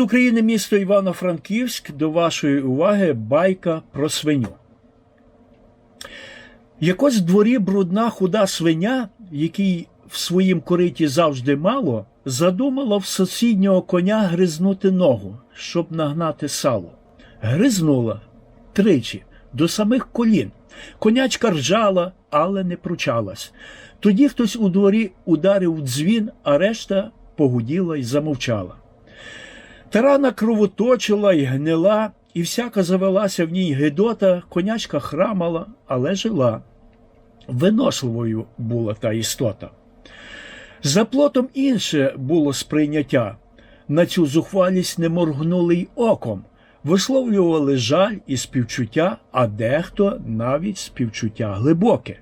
України місто Івано-Франківськ до вашої уваги байка про свиню. Якось в дворі брудна худа свиня, якій в своїм кориті завжди мало, задумала в сусіднього коня гризнути ногу, щоб нагнати сало. Гризнула тричі до самих колін. Конячка ржала, але не пручалась. Тоді хтось у дворі ударив дзвін, а решта погуділа й замовчала. Та рана кровоточила й гнила, і всяка завелася в ній гидота, конячка храмала, але жила. Виносливою була та істота. За плотом інше було сприйняття. На цю зухвалість не моргнули й оком, висловлювали жаль і співчуття, а дехто навіть співчуття глибоке.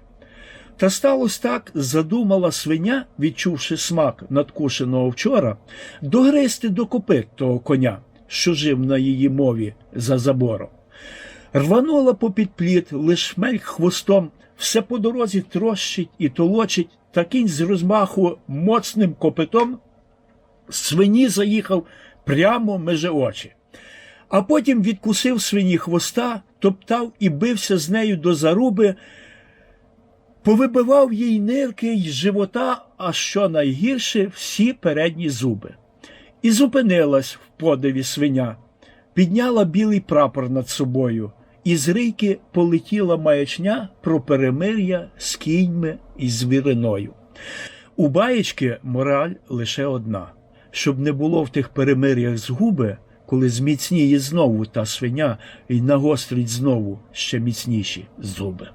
Та сталося так, задумала свиня, відчувши смак надкушеного вчора, догризти до копит того коня, що жив на її мові за забором. Рванула попід пліт, лиш мельк хвостом, все по дорозі трощить і толочить, та кінь з розмаху моцним копитом свині заїхав прямо меже очі. А потім відкусив свині хвоста, топтав і бився з нею до заруби, повибивав їй нирки й живота, а що найгірше, всі передні зуби. І зупинилась в подиві свиня, підняла білий прапор над собою, і з рейки полетіла маячня про перемир'я з кіньми і звіриною. У баєчки мораль лише одна: щоб не було в тих перемир'ях згуби, коли зміцніє знову та свиня і нагострить знову ще міцніші зуби.